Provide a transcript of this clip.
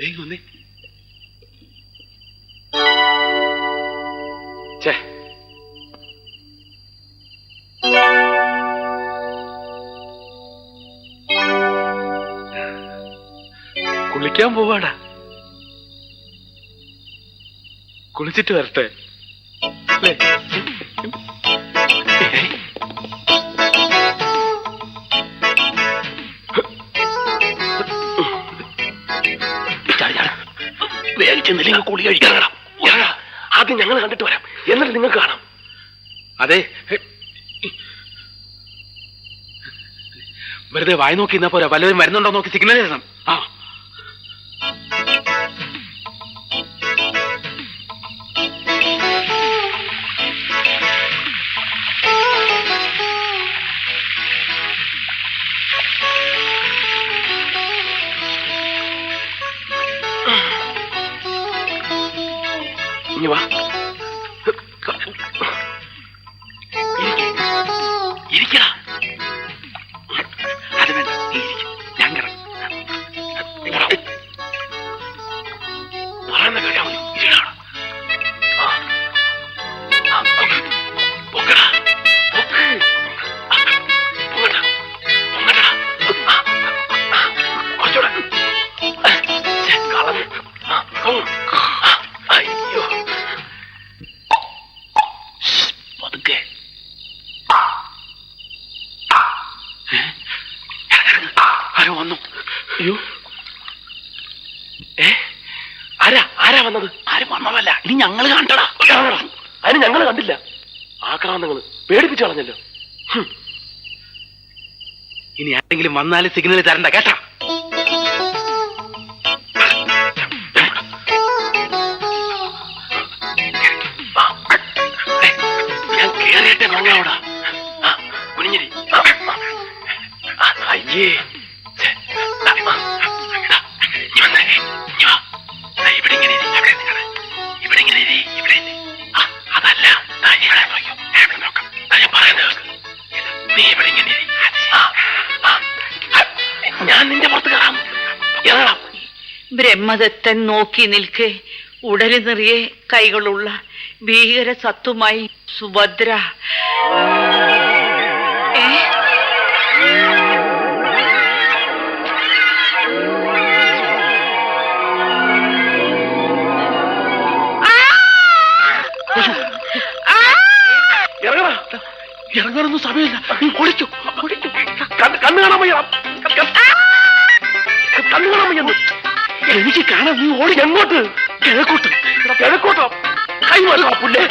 വന്നേ ഛേ. കുളിക്കാൻ പോവാടാ. കുളിച്ചിട്ട് വരട്ടെ. അല്ലേ? വേഗം ചെന്നില്ലെങ്കിൽ കുളി കഴിക്കണം ആദ്യം ഞങ്ങൾ കണ്ടിട്ട് വരാം. എന്നിട്ട് നിങ്ങൾക്ക് കാണാം. അതെ. വെറുതെ വായി നോക്കി ഇന്നാ പോരാ. വല്ലവരും വരുന്നുണ്ടോ നോക്കി സിഗ്നൽ തരണം. ആ. ഇനി വാ അയ്യോ. ഏ? ആരാ? ആരാ വന്നത്? ആരും വന്നതല്ല. ഇനി ഞങ്ങൾ കണ്ടടാ. അതിന് ഞങ്ങൾ കണ്ടില്ല. ആക്രാന്തങ്ങൾ പേടിപ്പിച്ചു കളഞ്ഞല്ലോ. ഇനി ആരെങ്കിലും വന്നാലും സിഗ്നൽ തരണ്ട കേട്ടാ? ഞാൻ കേറിയട്ടെ ആ. ആ, അയ്യേ. ബ്രഹ്മദത്തൻ നോക്കി നിൽക്കെ. ഉടലി നിറയെ കൈകളുള്ള ഭീകര സത്തുമായി സുഭദ്ര. ഇറങ്ങാനൊന്നും സമയമില്ല. നീ ഓടിച്ചു കണ്ണു കാണാൻ വയ്യ. എനിക്ക് കാണാൻ നീ ഓടി എങ്ങോട്ട് കിഴക്കോട്ട് കിഴക്കോട്ടോ കൈ മാറുക പുല്ലേ